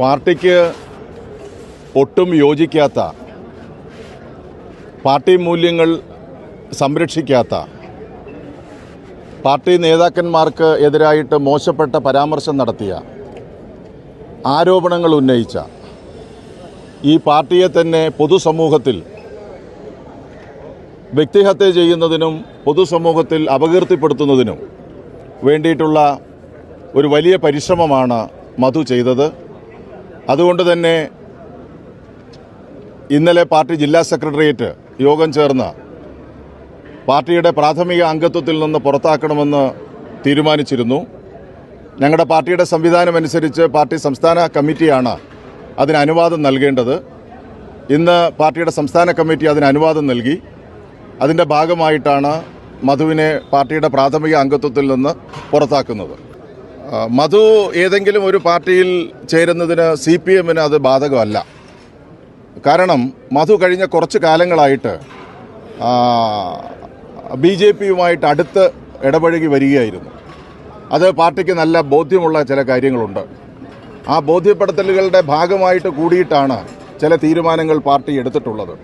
പാർട്ടിക്ക് ഒട്ടും യോജിക്കാത്ത പാർട്ടി മൂല്യങ്ങൾ സംരക്ഷിക്കാത്ത പാർട്ടി നേതാക്കന്മാർക്ക് എതിരായിട്ട് മോശപ്പെട്ട പരാമർശം നടത്തിയ ആരോപണങ്ങൾ ഉന്നയിച്ച ഈ പാർട്ടിയെ തന്നെ പൊതുസമൂഹത്തിൽ വ്യക്തിഹത്യ ചെയ്യുന്നതിനും പൊതുസമൂഹത്തിൽ അപകീർത്തിപ്പെടുത്തുന്നതിനും വേണ്ടിയിട്ടുള്ള ഒരു വലിയ പരിശ്രമമാണ് മധു ചെയ്തത്. അതുകൊണ്ട് തന്നെ ഇന്നലെ പാർട്ടി ജില്ലാ സെക്രട്ടേറിയറ്റ് യോഗം ചേർന്ന് പാർട്ടിയുടെ പ്രാഥമിക അംഗത്വത്തിൽ നിന്ന് പുറത്താക്കണമെന്ന് തീരുമാനിച്ചിരുന്നു. ഞങ്ങളുടെ പാർട്ടിയുടെ സംവിധാനം അനുസരിച്ച് പാർട്ടി സംസ്ഥാന കമ്മിറ്റിയാണ് അതിന് അനുവാദം നൽകേണ്ടത്. ഇന്ന് പാർട്ടിയുടെ സംസ്ഥാന കമ്മിറ്റി അതിന് അനുവാദം നൽകി. അതിന്റെ ഭാഗമായിട്ടാണ് മധുവിനെ പാർട്ടിയുടെ പ്രാഥമിക അംഗത്വത്തിൽ നിന്ന് പുറത്താക്കുന്നത്. മധു ഏതെങ്കിലും ഒരു പാർട്ടിയിൽ ചേരുന്നതിന് സി പി എമ്മിന് അത് ബാധകമല്ല. കാരണം മധു കഴിഞ്ഞ കുറച്ച് കാലങ്ങളായിട്ട് ബി ജെ പിയുമായിട്ട് അടുത്ത് ഇടപഴകി വരികയായിരുന്നു. അത് പാർട്ടിക്ക് നല്ല ബോധ്യമുള്ള ചില കാര്യങ്ങളുണ്ട്. ആ ബോധ്യപ്പെടുത്തലുകളുടെ ഭാഗമായിട്ട് കൂടിയിട്ടാണ് ചില തീരുമാനങ്ങൾ പാർട്ടി എടുത്തിട്ടുള്ളത്.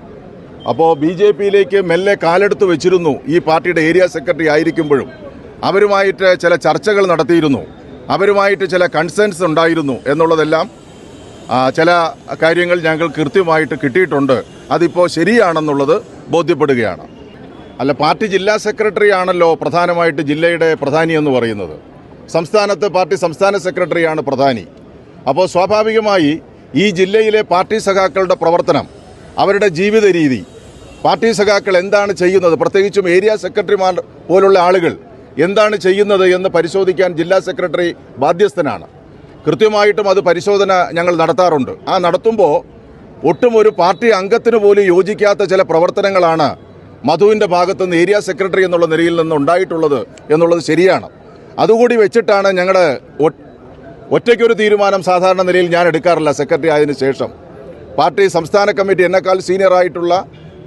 അപ്പോൾ ബി ജെ പിയിലേക്ക് മെല്ലെ കാലെടുത്ത് വെച്ചിരുന്നു ഈ പാർട്ടിയുടെ ഏരിയ സെക്രട്ടറി ആയിരിക്കുമ്പോഴും. അവരുമായിട്ട് ചില ചർച്ചകൾ നടത്തിയിരുന്നു. അവരുമായിട്ട് ചില കൺസേൺസ് ഉണ്ടായിരുന്നു എന്നുള്ളതെല്ലാം ചില കാര്യങ്ങൾ ഞങ്ങൾ കൃത്യമായിട്ട് കിട്ടിയിട്ടുണ്ട്. അതിപ്പോൾ ശരിയാണെന്നുള്ളത് ബോധ്യപ്പെടുകയാണ്. അല്ല പാർട്ടി ജില്ലാ സെക്രട്ടറി ആണല്ലോ പ്രധാനമായിട്ട് ജില്ലയുടെ പ്രധാനി എന്ന് പറയുന്നത്. സംസ്ഥാനത്ത് പാർട്ടി സംസ്ഥാന സെക്രട്ടറിയാണ് പ്രധാനി. അപ്പോൾ സ്വാഭാവികമായി ഈ ജില്ലയിലെ പാർട്ടി സഖാക്കളുടെ പ്രവർത്തനം അവരുടെ ജീവിത രീതി പാർട്ടി സഖാക്കൾ എന്താണ് ചെയ്യുന്നത്? പ്രത്യേകിച്ചും ഏരിയ സെക്രട്ടറിമാർ പോലുള്ള ആളുകൾ എന്താണ് ചെയ്യുന്നത് എന്ന് പരിശോധിക്കാൻ ജില്ലാ സെക്രട്ടറി ബാധ്യസ്ഥനാണ്. കൃത്യമായിട്ടും അത് പരിശോധന ഞങ്ങൾ നടത്താറുണ്ട്. ആ നടത്തുമ്പോൾ ഒട്ടും ഒരു പാർട്ടി അംഗത്തിന് പോലും യോജിക്കാത്ത ചില പ്രവർത്തനങ്ങളാണ് മധുവിന്റെ ഭാഗത്തുനിന്ന് ഏരിയ സെക്രട്ടറി എന്നുള്ള നിലയിൽ നിന്ന് ഉണ്ടായിട്ടുള്ളത് എന്നുള്ളത് ശരിയാണ്. അതുകൂടി വെച്ചിട്ടാണ് ഞങ്ങളുടെ ഒറ്റയ്ക്കൊരു തീരുമാനം സാധാരണ നിലയിൽ ഞാൻ എടുക്കാറില്ല സെക്രട്ടറി ആയതിനു ശേഷം. പാർട്ടി സംസ്ഥാന കമ്മിറ്റി എന്നെക്കാൾ സീനിയറായിട്ടുള്ള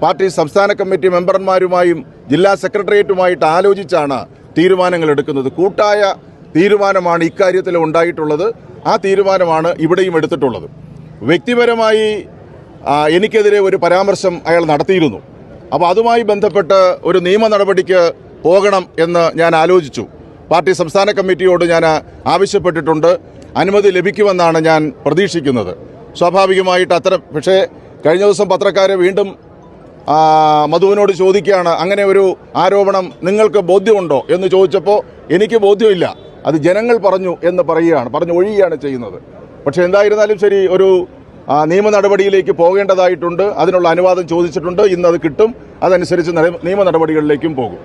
പാർട്ടി സംസ്ഥാന കമ്മിറ്റി മെമ്പർമാരുമായും ജില്ലാ സെക്രട്ടേറിയറ്റുമായിട്ട് ആലോചിച്ചാണ് തീരുമാനങ്ങൾ എടുക്കുന്നത്. കൂട്ടായ തീരുമാനമാണ് ഇക്കാര്യത്തിൽ ഉണ്ടായിട്ടുള്ളത്. ആ തീരുമാനമാണ് ഇവിടെയും എടുത്തിട്ടുള്ളത്. വ്യക്തിപരമായി എനിക്കെതിരെ ഒരു പരാമർശം അയാൾ നടത്തിയിരുന്നു. അപ്പോൾ അതുമായി ബന്ധപ്പെട്ട് ഒരു നിയമ നടപടിക്ക് പോകണം എന്ന് ഞാൻ ആലോചിച്ചു. പാർട്ടി സംസ്ഥാന കമ്മിറ്റിയോട് ഞാൻ ആവശ്യപ്പെട്ടിട്ടുണ്ട്. അനുമതി ലഭിക്കുമെന്നാണ് ഞാൻ പ്രതീക്ഷിക്കുന്നത്. സ്വാഭാവികമായിട്ട് അത്തരം പക്ഷേ കഴിഞ്ഞ ദിവസം പത്രക്കാരെ വീണ്ടും മധുവിനോട് ചോദിക്കുകയാണ് അങ്ങനെ ഒരു ആരോപണം നിങ്ങൾക്ക് ബോധ്യമുണ്ടോ? എന്ന് ചോദിച്ചപ്പോൾ എനിക്ക് ബോധ്യമില്ല. അത് ജനങ്ങൾ പറഞ്ഞു എന്ന് പറയുകയാണ് പറഞ്ഞു ഒഴിയുകയാണ് ചെയ്യുന്നത്. പക്ഷേ എന്തായിരുന്നാലും ശരി ഒരു നിയമ നടപടിയിലേക്ക് പോകേണ്ടതായിട്ടുണ്ട്. അതിനുള്ള അനുവാദം ചോദിച്ചിട്ടുണ്ട്. ഇന്ന് അത് കിട്ടും. അതനുസരിച്ച് നിയമ നടപടികളിലേക്കും പോകും.